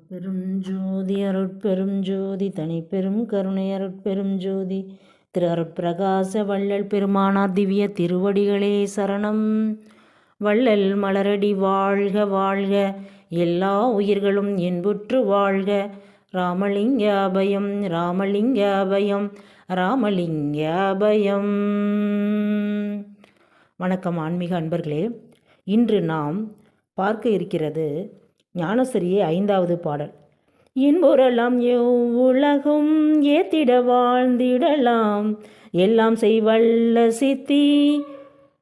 அருட்பெரும் ஜோதி அருட்பெரும் ஜோதி தனிப்பெரும் கருணை அருட்பெரும் ஜோதி திரு அருட்பிரகாச வள்ளல் பெருமானார் திவ்ய திருவடிகளே சரணம். வள்ளல் மலரடி வாழ்க வாழ்க எல்லா உயிர்களும் என்புற்று வாழ்க. ராமலிங்க அபயம் ராமலிங்க அபயம் ராமலிங்க அபயம். வணக்கம் ஆன்மீக அன்பர்களே இன்று நாம் பார்க்க இருக்கிறது ஞானசரியே ஐந்தாவது பாடல். இன்புறலாம் எவ்வுலகும் ஏத்திட வாழ்ந்திடலாம். எல்லாம் செய்வல்ல சித்தி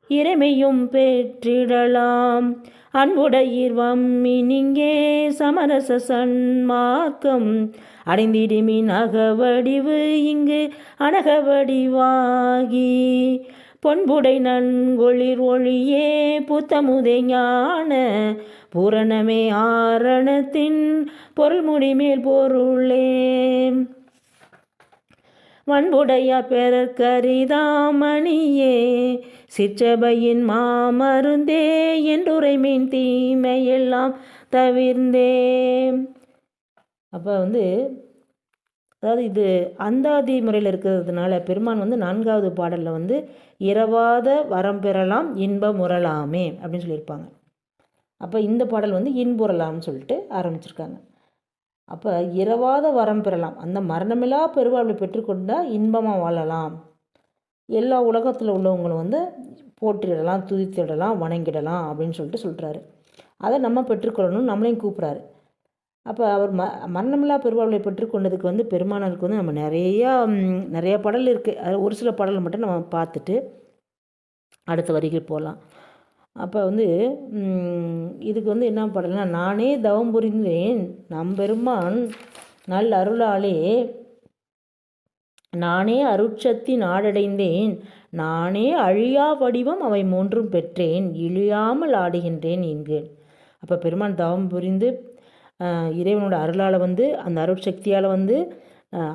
இறைமையும் பெற்றிடலாம். அன்புடையீர் வம்மினிங்கே சமரச சன்மார்க்கம். அடைந்திடுமின் அகவடிவு இங்கு அனகவடிவாகி. பொன்புடை நன்கொளிர் ஒளியே புத்தமுதை ஞான. பூரணமே ஆரணத்தின் பொருள்முடி மேல் பொருளே. வன்புடையார் பெறற்கரிதாமணியே சிற்றபையின் மாமருந்தே என்றுரைமின் தீமையெல்லாம் தவிர்ந்தே அப்போ வந்து அதாவது இது அந்தாதி முறையில் இருக்கிறதுனால பெருமான் வந்து நான்காவது பாடலில் வந்து இரவாத வரம் பெறலாம் இன்பம் உறலாமே அப்படின்னு சொல்லியிருப்பாங்க. அப்போ இந்த பாடல் வந்து இன்புறலாம்னு சொல்லிட்டு ஆரம்பிச்சிருக்காங்க. அப்போ இரவாத வரம் பெறலாம் அந்த மரணமில்லா பெருவாழ்வை பெற்றுக்கொண்டால் இன்பமாக வாழலாம். எல்லா உலகத்தில் உள்ளவங்களும் வந்து போற்றிடலாம் துதித்திடலாம் வணங்கிடலாம் அப்படின்னு சொல்லிட்டு சொல்கிறாரு அதை நம்ம பெற்றுக்கொள்ளணும் நம்மளையும் கூப்பிட்றாரு. அப்போ அவர் ம மரணமில்லா பெருவாழ்வை பெற்றுக்கொண்டதுக்கு வந்து பெருமானருக்கு வந்து நம்ம நிறையா நிறையா பாடல் இருக்குது அது ஒரு சில பாடல் மட்டும் நம்ம பார்த்துட்டு அடுத்த வரிகள் போகலாம் அப்போ வந்து இதுக்கு வந்து என்ன பாடல்னா நானே தவம் புரிந்தேன் நம் பெருமான் நல் அருளாலே. நானே அருட்சத்தி நாடடைந்தேன் நானே அழியா வடிவம் அவை மூன்றும் பெற்றேன் இழியாமல் ஆடுகின்றேன் என்கிறேன் அப்போ பெருமான் தவம் புரிந்து இறைவனோட அருளால் வந்து அந்த அருட்சக்தியால் வந்து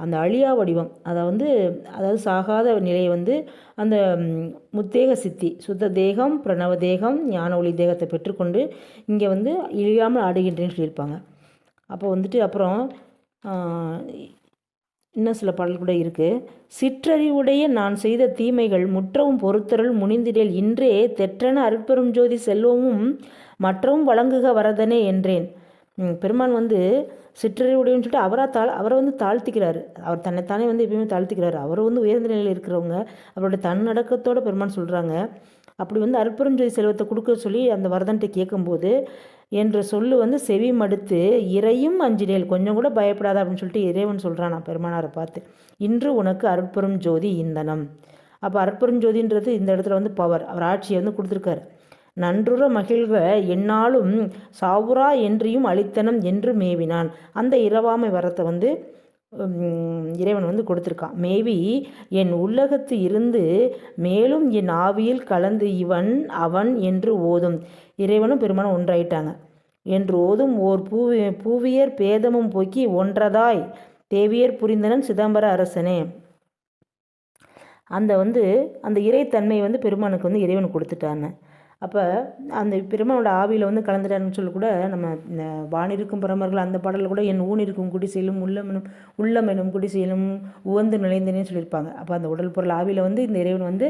அந்த அழியா வடிவம் அதை வந்து அதாவது சாகாத நிலையை வந்து அந்த முத்தேக சித்தி சுத்த தேகம் பிரணவ தேகம் ஞான ஒளி தேகத்தை பெற்றுக்கொண்டு இங்கே வந்து இழியாமல் ஆடுகின்றேன்னு சொல்லியிருப்பாங்க. அப்போ வந்துட்டு அப்புறம் இன்னும் சில பாடல் கூட இருக்குது சிற்றறிவுடைய நான் செய்த தீமைகள் முற்றவும் பொறுத்தருள் முனிந்திடல் இன்றே தெற்றன அருட்பெரும் ஜோதி செல்வமும் மற்றவும் வழங்குக வரதனே என்றேன். பெருமான் வந்து சிற்றறிவுடையன்னு சொல்லிட்டு அவராக தாழ் அவரை வந்து தாழ்த்திக்கிறாரு. அவர் தன்னைத்தானே வந்து எப்பயுமே தாழ்த்திக்கிறாரு. அவர் வந்து உயர்ந்த நிலையில் இருக்கிறவங்க. அவரோட தன்னடக்கத்தோட பெருமான் சொல்கிறாங்க அப்படி வந்து அற்புறஞ்சொலி செல்வத்தை கொடுக்க சொல்லி அந்த வரதன்ட்ட கேட்கும்போது என்ற சொல்லு வந்து செவி மடுத்து இறையும் அஞ்சினேல் கொஞ்சம் கூட பயப்படாத அப்படின்னு சொல்லிட்டு இறைவன் சொல்கிறான் நான் பெருமானாரை பார்த்து இன்று உனக்கு அற்புறம் ஜோதி இந்தனம். அப்போ அற்புறம் ஜோதின்றது இந்த இடத்துல வந்து பவர் அவர் ஆட்சியை வந்து கொடுத்துருக்காரு. நன்றுற மகிழ்வ என்னாலும் சாவுரா என்றியும் அளித்தனம் என்று மேவினான். அந்த இரவாமை வரத்தை வந்து இறைவன் வந்து கொடுத்துருக்கான் மேவி என் உள்ளகத்து இருந்து மேலும் என் ஆவியில் கலந்து இவன் அவன் என்று ஓதும். இறைவனும் பெருமானும் ஒன்றாயிட்டாங்க. என்று ஓதும் ஓர் பூவி பூவியர் பேதமும் போக்கி ஒன்றதாய் தேவியர் புரிந்தனன் சிதம்பர அரசனே. அந்த வந்து அந்த இறைத்தன்மை வந்து பெருமானுக்கு வந்து இறைவன் கொடுத்துட்டாங்க. அப்போ அந்த பெருமானோட ஆவியில் வந்து கலந்துட்டாருன்னு சொல்லி கூட நம்ம இந்த வானிருக்கும் பரமர்கள் அந்த பாடலில் கூட என் ஊனிருக்கும் குடிசையிலும் உள்ளமெனும் உள்ளமெனும் குடிசையிலும் உவந்து நுழைந்தனே சொல்லியிருப்பாங்க. அப்போ அந்த உடல் பொருள் ஆவியில் வந்து இந்த இறைவன் வந்து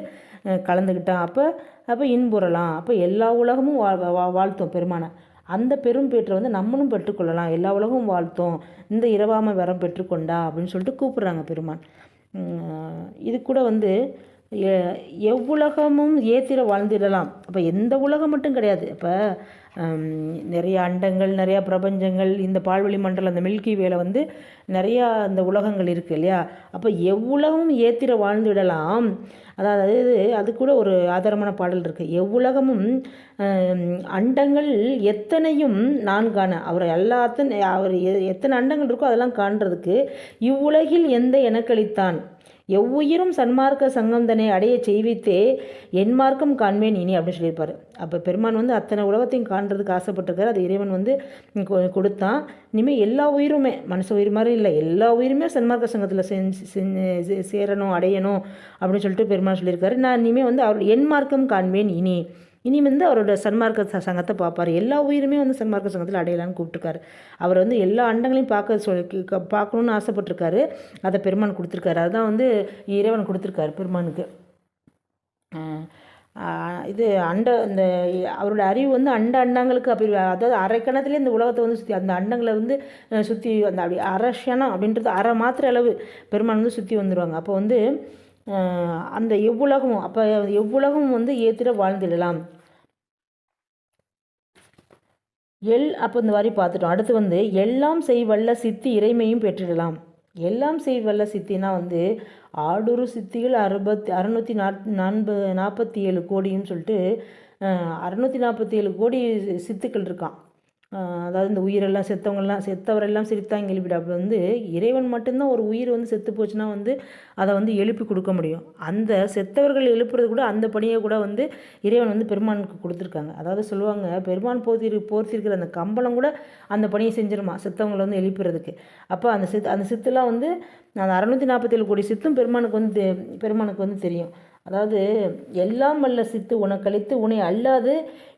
கலந்துக்கிட்டான் அப்போ அப்போ இன்புறலாம். அப்போ எல்லா உலகமும் வா வாழ்த்தோம் பெருமானை. அந்த பெரும் பேற்றை வந்து நம்மளும் பெற்றுக்கொள்ளலாம். எல்லா உலகமும் வாழ்த்தோம். இந்த இரவாமை வரம் பெற்றுக்கொண்டா அப்படின்னு சொல்லிட்டு கூப்பிட்றாங்க பெருமான். இது கூட வந்து எவ்வுலகமும் ஏத்திர வாழ்ந்திடலாம். அப்போ எந்த உலகம் மட்டும் கிடையாது. இப்போ நிறைய அண்டங்கள் நிறையா பிரபஞ்சங்கள் இந்த பால்வெளி மண்டலம் அந்த மில்கி வேலை வந்து நிறையா அந்த உலகங்கள் இருக்குது இல்லையா? அப்போ எவ்வுலகமும் ஏத்திர வாழ்ந்துவிடலாம் அதாவது அது கூட ஒரு ஆதாரமான பாடல் இருக்குது எவ்வுலகமும் அண்டங்கள் எத்தனையும் நான் காண. அவர் எல்லாத்தையும் அவர் எத்தனை அண்டங்கள் இருக்கோ அதெல்லாம் காண்றதுக்கு இவ்வுலகில் எந்த எனக்களித்தான்? எவ்வுயிரும் சன்மார்க்க சங்கம் தன்னை அடைய செய்வித்தே என் மார்க்கம் காண்பேன் இனி அப்படின்னு சொல்லியிருப்பார். அப்போ பெருமான் வந்து அத்தனை உலகத்தையும் காண்றதுக்கு ஆசைப்பட்டிருக்காரு. அது இறைவன் வந்து கொடுத்தான். இனிமேல் எல்லா உயிருமே மனுஷ உயிர் மாதிரி இல்லை எல்லா உயிருமே சன்மார்க்க சங்கத்தில் செஞ்சு சேரணும் அடையணும் அப்படின்னு சொல்லிட்டு பெருமான் சொல்லியிருக்காரு. நான் இனிமேல் வந்து அவர் என் மார்க்கம் காண்பேன் இனி. இனி வந்து அவரோட சன்மார்க்க ச- சங்கத்தை பார்ப்பார். எல்லா உயிருமே வந்து சன்மார்க்க சங்கத்தில் அடையலான்னு கூப்பிட்டுருக்காரு. அவர் வந்து எல்லா அண்டங்களையும் பார்க்க சொல் க- பார்க்கணுன்னு ஆசைப்பட்டிருக்காரு. அதை பெருமான் கொடுத்துருக்காரு. அதுதான் வந்து இறைவன் கொடுத்துருக்காரு பெருமானுக்கு. இது அண்ட இந்த அவரோட அறிவு வந்து அண்ட அண்டங்களுக்கு அப்படி அதாவது அரைக்கணத்துலேயே இந்த உலகத்தை வந்து சுற்றி அந்த அண்டங்களை வந்து சுற்றி அந்த அப்படி அரஷனம் அப்படின்றது அரை மாத்திர அளவு பெருமான் வந்து சுற்றி வந்துடுவாங்க அப்போ வந்து அந்த எவ்வுலகமும் அப்போ எவ்வுலகமும் வந்து ஏத்திட வாழ்ந்திடலாம். எல் அப்போ இந்த மாதிரி பார்த்துட்டோம். அடுத்து வந்து எல்லாம் செய்வல்ல சித்தி இறைமையும் பெற்றிடலாம். எல்லாம் செய்வல்ல சித்தினா வந்து ஆடுரு சித்திகள் அறுபத்தி அறுநூற்றி நாற் நான்பு நாற்பத்தி ஏழு கோடின்னு சொல்லிட்டு அறுநூற்றி நாற்பத்தி ஏழு கோடி சித்துக்கள் இருக்கான் அதாவது இந்த உயிரெல்லாம் செத்தவங்கெல்லாம் செத்தவரெல்லாம் சிரித்தாங்க எழுப்பிட. அப்படி வந்து இறைவன் மட்டும்தான் ஒரு உயிர் வந்து செத்து போச்சுன்னா வந்து அதை வந்து எழுப்பி கொடுக்க முடியும். அந்த செத்தவர்கள் எழுப்புறது கூட அந்த பணியை கூட வந்து இறைவன் வந்து பெருமானுக்கு கொடுத்துருக்காங்க. அதாவது சொல்லுவாங்க பெருமான் போர்த்தி போர்த்திருக்கிற அந்த கம்பளம் கூட அந்த பணியை செஞ்சிருமா செத்தவங்களை வந்து எழுப்புறதுக்கு? அப்போ அந்த சித் அந்த சித்தெல்லாம் வந்து அந்த அறநூற்றி நாற்பத்தேழு கோடி சித்தும் பெருமானுக்கு வந்து தெ- பெருமானுக்கு வந்து தெரியும். அதாவது எல்லாம் வல்ல சித்து உனக்களித்து உன்னை அல்லாது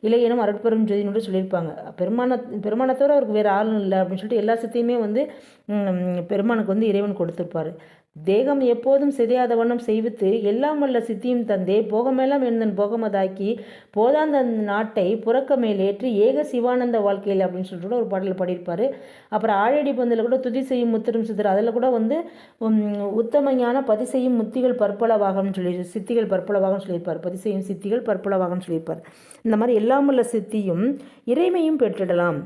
இளையனும் அருட்பெரும் ஜோதினோட சொல்லியிருப்பாங்க. பெருமான பெருமானத்தோடு அவருக்கு வேறு ஆளும் இல்லை அப்படின்னு சொல்லிட்டு எல்லா சித்தையுமே வந்து பெருமானுக்கு வந்து இறைவன் கொடுத்துருப்பாரு. தேகம் எப்போதும் சிதையாத வண்ணம் செய்வித்து எல்லாம் வல்ல சித்தியும் தந்தே போகமெல்லாம் எழுந்தன் போகமதாக்கி போதாந்த நாட்டை புறக்க மேலேற்றி ஏக சிவானந்த வாழ்க்கையில் அப்படின்னு சொல்லிட்டு கூட ஒரு பாடலில் பாடியிருப்பார். அப்புறம் ஆழடி பந்தில் கூட துதி செய்யும் முத்திரும் சித்தர். அதில் கூட வந்து உத்தமையான உத்தமஞான பதி செய்யும் முத்திகள் பற்பளவாகம்னு சொல்லி சித்திகள் பற்பளவாகன்னு சொல்லியிருப்பார். பதி செய்யும் சித்திகள் பற்பளவாகம்னு சொல்லியிருப்பார். இந்த மாதிரி எல்லாம் உள்ள சித்தியும் இறைமையும் பெற்றிடலாம்.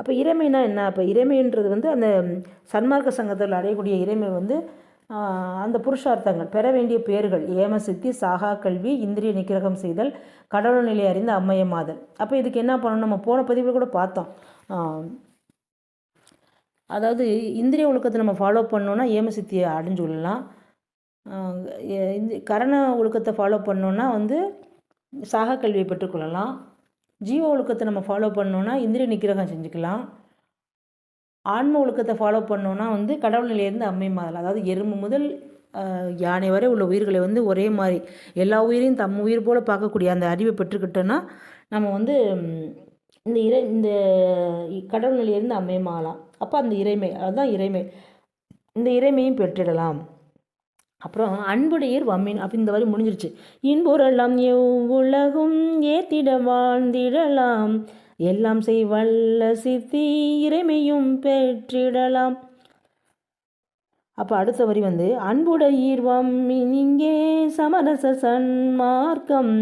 அப்போ இறைமைனா என்ன? அப்போ இறைமைன்றது வந்து அந்த சன்மார்க்க சங்கத்தில் அடையக்கூடிய இறைமை வந்து அந்த புருஷார்த்தங்கள் பெற வேண்டிய பேர்கள் ஏமசித்தி சாகா கல்வி இந்திரிய நிக்கிரகம் செய்தல் கடவுள் நிலை அறிந்த அம்மையமாதல் அப்போ இதுக்கு என்ன பண்ணணும்? நம்ம போன பதிவில் கூட பார்த்தோம். அதாவது இந்திரிய ஒழுக்கத்தை நம்ம ஃபாலோ பண்ணோன்னா ஏமசித்தியை அடைஞ்சு கொள்ளலாம். இந்த கரண ஒழுக்கத்தை ஃபாலோ பண்ணோன்னா வந்து சாக கல்வியை பெற்றுக்கொள்ளலாம் ஜீவ ஒழுக்கத்தை நம்ம ஃபாலோ பண்ணோன்னா இந்திரிய நிக்கிரகம் செஞ்சுக்கலாம். ஆன்ம ஒழுக்கத்தை ஃபாலோ பண்ணோன்னா வந்து கடவுள் நிலையிலேருந்து அம்மை மாதல் அதாவது எறும்பு முதல் யானை வரை உள்ள உயிர்களை வந்து ஒரே மாதிரி எல்லா உயிரையும் தம் உயிர் போல் பார்க்கக்கூடிய அந்த அறிவை பெற்றுக்கிட்டோன்னா நம்ம வந்து இந்த இறை இந்த கடவுள் நிலையிலேருந்து அம்மையமாகலாம் அப்போ அந்த இறைமை அதுதான் இறைமை. இந்த இறைமையும் பெற்றிடலாம். அப்புறம் அன்புடையர் வம்மின் அப்போ இந்த வரி முடிஞ்சிருச்சு. இன்புறலாம் எவ்வுலகும் ஏத்திட வாழ்ந்திடலாம். எல்லாம் செய்வல்ல சித்தி இறைமையும் பெற்றிடலாம். அப்போ அடுத்த வரி வந்து அன்புடையீர்வம் இங்கே சமரச சன்மார்க்கம்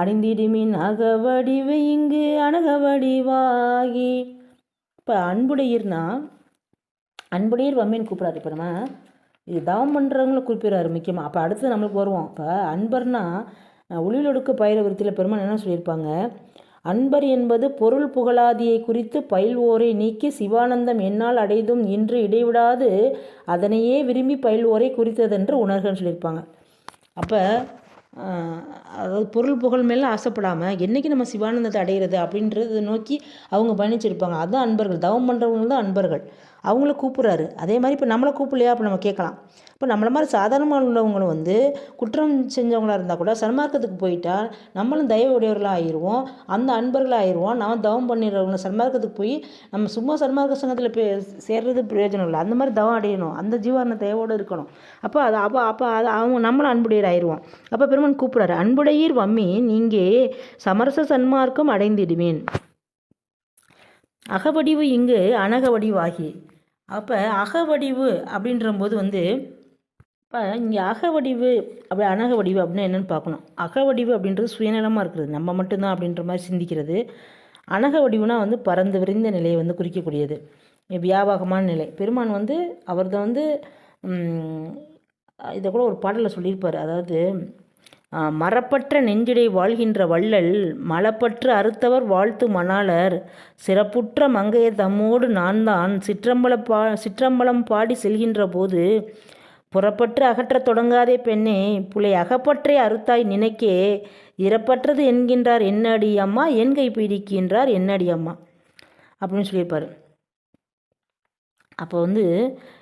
அணிந்திடுமின் அகவடிவு இங்கு அணகவடிவாகி இப்போ அன்புடையீர்னா அன்புடையீர் வம்மின்னு கூப்பிட்றாரு இப்போ நம்ம. இது தவம் பண்ணுறவங்கள குறிப்பிடுறாரு முக்கியமாக அப்போ அடுத்து நம்மளுக்கு வருவோம். இப்போ அன்பர்னா ஒளிலொடுக்கு பயிர விருத்தியில் பெருமாள் என்ன சொல்லியிருப்பாங்க? அன்பர் என்பது பொருள் புகழாதியை குறித்து பயில்வோரை நீக்கி சிவானந்தம் என்னால் அடைதும் இன்று இடைவிடாது அதனையே விரும்பி பயில்வோரை குறித்ததென்று உணர்கன்னு சொல்லியிருப்பாங்க. அப்போ அதாவது பொருள் புகழ் மேலே ஆசைப்படாமல் என்றைக்கு நம்ம சிவானந்தத்தை அடைகிறது அப்படின்றத நோக்கி அவங்க பயணிச்சிருப்பாங்க. அதுதான் அன்பர்கள். தவம் பண்ணுறவங்க தான் அன்பர்கள். அவங்கள கூப்பிட்றாரு. அதே மாதிரி இப்போ நம்மளை கூப்பிடலையா? அப்போ நம்ம கேட்கலாம். இப்போ நம்மள மாதிரி சாதாரணமாக உள்ளவங்களும் வந்து குற்றம் செஞ்சவங்களாக இருந்தால் கூட சன்மார்க்கத்துக்கு போயிட்டா நம்மளும் தயவு உடையவர்களாக ஆயிடுவோம் அந்த அன்பர்களாக ஆயிடுவோம் நம்ம தவம் பண்ணிடுறவங்க சன்மார்க்கத்துக்கு போய் நம்ம சும்மா சன்மார்க்க சங்கத்தில் பே சேர்றது பிரயோஜனம் இல்லை. அந்த மாதிரி தவம் அடையணும். அந்த ஜீவாரண தயவோடு இருக்கணும். அப்போ அது அப்போ அப்போ அது அவங்க நம்மளும் அன்புடையர் ஆயிடுவோம் அப்போ பெருமான் கூப்பிட்றாரு. அன்புடையீர் வம்மி இங்கே சமரச சன்மார்க்கம் அடைந்திடுவேன். அகவடிவு இங்கு அனகவடிவாகி. அப்போ அகவடிவு அப்படின்றம்போது வந்து இப்போ இங்கே அகவடிவு அப்படி அனகவடிவு அப்படின்னா என்னென்னு பார்க்கணும். அகவடிவு அப்படின்றது சுயநலமாக இருக்கிறது. நம்ம மட்டும்தான் அப்படின்ற மாதிரி சிந்திக்கிறது. அனகவடிவுனா வந்து பறந்து விரிந்த நிலையை வந்து குறிக்கக்கூடியது. வியாபகமான நிலை. பெருமான் வந்து அவர்தான் வந்து இதை கூட ஒரு பாடலில் சொல்லியிருப்பார். அதாவது மரப்பற்ற நெஞ்சிடை வாழ்கின்ற வள்ளல் மலப்பற்று அறுத்தவர் வாழ்த்து மணாளர் சிறப்புற்ற மங்கையர் தம்மோடு நான் தான் சிற்றம்பல பா சிற்றம்பலம் பாடி செல்கின்ற போது புறப்பற்று அகற்றத் தொடங்காதே பெண்ணே புலை அகப்பற்றே அறுத்தாய் நினைக்கே இறப்பற்றது என்கின்றார் என்னடி அம்மா என் கை பிடிக்கின்றார் என்னடி அம்மா. அப்படின்னு சொல்லியிருப்பார். அப்போ வந்து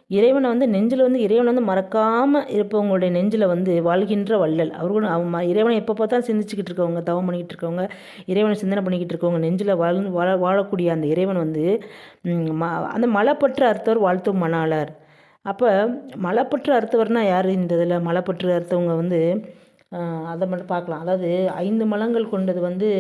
இறைவனை வந்து நெஞ்சில் வந்து இறைவனை வந்து மறக்காமல் இருப்பவங்களுடைய நெஞ்சில் வந்து வாழ்கின்ற வள்ளல். அவர்களும் அவன் ம- இறைவனை எப்போ பார்த்தாலும் சிந்திச்சுக்கிட்டு இருக்கவங்க தவம் பண்ணிக்கிட்டு இருக்கவங்க இறைவனை சிந்தனை பண்ணிக்கிட்டு இருக்கவங்க நெஞ்சில் வாழ் வாழ வாழக்கூடிய அந்த இறைவன் வந்து ம அந்த மலைப்பற்று அர்த்தவர் வாழ்த்தும் மணாளர். அப்போ மலைப்பற்று அறுத்தவர்னா யார் இந்த இதில்? மலைப்பற்று அறுத்தவங்க வந்து அதை மட்டும் பார்க்கலாம். அதாவது ஐந்து மலங்கள் கொண்டது வந்து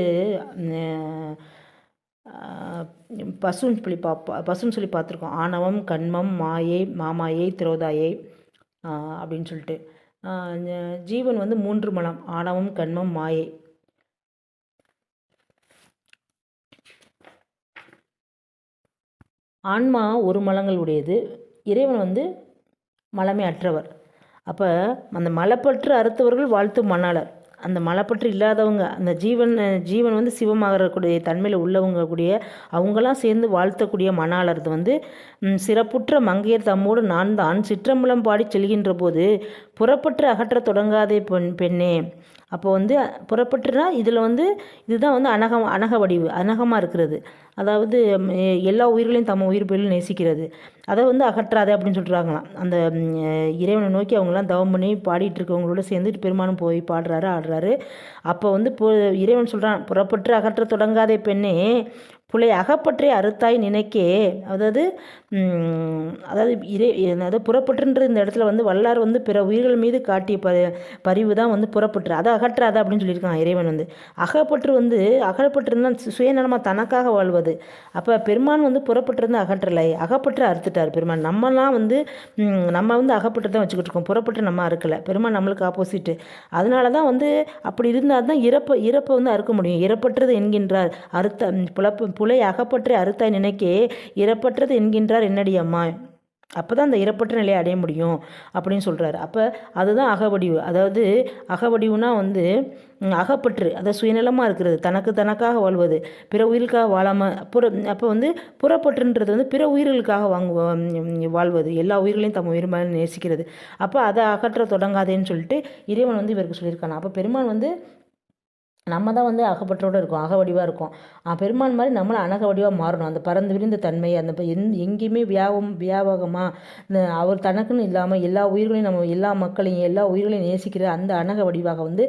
பசுன்னு சொல்லி பார்ப்பா பசுன்னு சொல்லி பார்த்துருக்கோம். ஆணவம் கண்மம் மாயை மாமாயை திரோதாயை அப்படின்னு சொல்லிட்டு. ஜீவன் வந்து மூன்று மலம் ஆணவம் கண்மம் மாயை. ஆன்மா ஒரு மலங்கள் உடையது இறைவன் வந்து மலமே அற்றவர். அப்போ அந்த மலப்பற்று அறுத்தவர்கள் வாழ்த்து மணாளர். அந்த மலப்பற்று இல்லாதவங்க அந்த ஜீவன் ஜீவன் வந்து சிவமாகக்கூடிய தன்மையில் உள்ளவங்க கூடிய அவங்களாம் சேர்ந்து வாழ்த்தக்கூடிய மணாளர்து வந்து சிறப்புற்ற மங்கையர் தம்மோடு நான் தான் சிற்றம்பலம் பாடி செல்கின்ற போது புறப்பற்று அகற்றத் தொடங்காதே பெண் பெண்ணே. அப்போ வந்து புறப்பட்டுனா இதில் வந்து இதுதான் வந்து அனகம் அனக வடிவு அனகமாக இருக்கிறது. அதாவது எல்லா உயிர்களையும் தம்ம உயிர் பயிலும் நேசிக்கிறது. அதை வந்து அகற்றாதே அப்படின்னு சொல்கிறாங்களாம் அந்த இறைவனை நோக்கி அவங்களாம் தவம் பண்ணி பாடிட்டு இருக்கவங்களோட சேர்ந்துட்டு பெருமானும் போய் பாடுறாரு ஆடுறாரு. அப்போ வந்து இறைவன் சொல்கிறான் புறப்பட்டு அகற்ற தொடங்காதே பெண்ணே. புலை அகப்பற்றி அறுத்தாய் நினைக்கே. அதாவது அதாவது இறை அதாவது புறப்பட்டுன்ற இந்த இடத்துல வந்து வல்லார் வந்து பிற உயிர்கள் மீது காட்டிய ப பரிவு தான் வந்து புறப்பற்று. அதை அகற்றாத அப்படின்னு சொல்லியிருக்கான் இறைவன் வந்து. அகப்பற்று வந்து அகப்பற்றிருந்தால் சுயநலமாக தனக்காக வாழ்வது. அப்போ பெருமான் வந்து புறப்பட்டிருந்து அகற்றலை. அகப்பற்று அறுத்துட்டார் பெருமான். நம்மலாம் வந்து நம்ம வந்து அகப்பட்டு தான் வச்சுக்கிட்டு இருக்கோம். புறப்பட்டு நம்ம அறுக்கலை. பெருமான் நம்மளுக்கு ஆப்போசிட்டு அதனால தான் வந்து அப்படி இருந்தால் தான் இறப்பை இறப்பை வந்து அறுக்க முடியும். இறப்பற்றது என்கின்றார். அறுத்த புலப்பு புலை அகப்பற்றி அறுத்தாய் நினைக்கே இறப்பற்றது என்கின்றார் என்னடி அம்மா? அப்போ தான் அந்த இறப்பற்ற நிலையை அடைய முடியும் அப்படின்னு சொல்கிறாரு அப்போ அதுதான் அகவடிவு. அதாவது அகவடிவுனா வந்து அகப்பற்று அதை சுயநலமாக இருக்கிறது தனக்கு தனக்காக வாழ்வது பிற உயிருக்காக வாழாமல் புற அப்போ வந்து புறப்பற்றுன்றது வந்து பிற உயிர்களுக்காக வாங்கு வாழ்வது எல்லா உயிர்களையும் தம் உயிர் மேலே நேசிக்கிறது. அப்போ அதை அகற்ற தொடங்காதேன்னு சொல்லிட்டு இறைவன் வந்து இவருக்கு சொல்லியிருக்காங்க அப்போ பெருமான் வந்து நம்ம தான் வந்து அகப்பற்றோடு இருக்கோம் அகவடிவாக வடிவாக இருக்கும் பெருமான் மாதிரி நம்மளும் அனக வடிவாக மாறணும். அந்த பறந்து விரிந்த தன்மை அந்த எந் எங்கேயுமே வியாபம் வியாபகமாக இந்த அவர் தனக்குன்னு இல்லாமல் எல்லா உயிர்களையும் நம்ம எல்லா மக்களையும் எல்லா உயிர்களையும் நேசிக்கிற அந்த அனக வடிவாக வந்து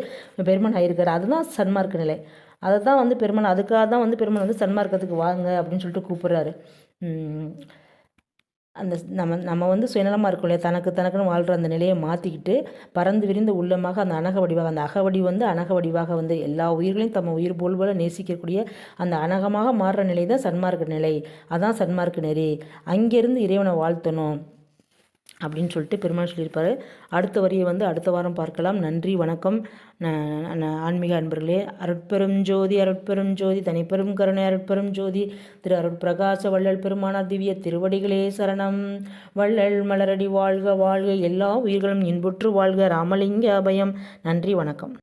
பெருமான் ஆயிருக்கார். அதுதான் சன்மார்க்க நிலை. அதை தான் வந்து பெருமான் அதுக்காக தான் வந்து பெருமான் வந்து சன்மார்க்கத்துக்கு வாங்க அப்படின்னு சொல்லிட்டு கூப்பிட்றாரு. அந்த நம்ம நம்ம வந்து சுயநலமாக இருக்கும் இல்லையா? தனக்கு தனக்குன்னு வாழ்கிற அந்த நிலையை மாற்றிக்கிட்டு பறந்து விரிந்த உள்ளமாக அந்த அனக வடிவாக அந்த அகவடி வந்து அனக வடிவாக வந்து எல்லா உயிர்களையும் தம்ம உயிர் போல் போல நேசிக்கக்கூடிய அந்த அனகமாக மாறுற நிலை தான் சன்மார்க்க நிலை. அதான் சன்மார்க்க நெறி. அங்கேருந்து இறைவனை வாழ்த்தணும். அப்படின்னு சொல்லிட்டு பெருமாள் சொல்லியிருப்பார். அடுத்த வரியை வந்து அடுத்த வாரம் பார்க்கலாம். நன்றி வணக்கம். ந- ஆன்மீக அன்பர்களே அருட்பெரும் ஜோதி அருட்பெரும் ஜோதி தனிப்பெரும் கருணை அருட்பெரும் ஜோதி. திரு அருட்பிரகாச வள்ளல் பெருமானார் திவ்ய திருவடிகளே சரணம். வள்ளல் மலரடி வாழ்க வாழ்க. எல்லா உயிர்களும் இன்புற்று வாழ்க. ராமலிங்க அபயம். நன்றி வணக்கம்.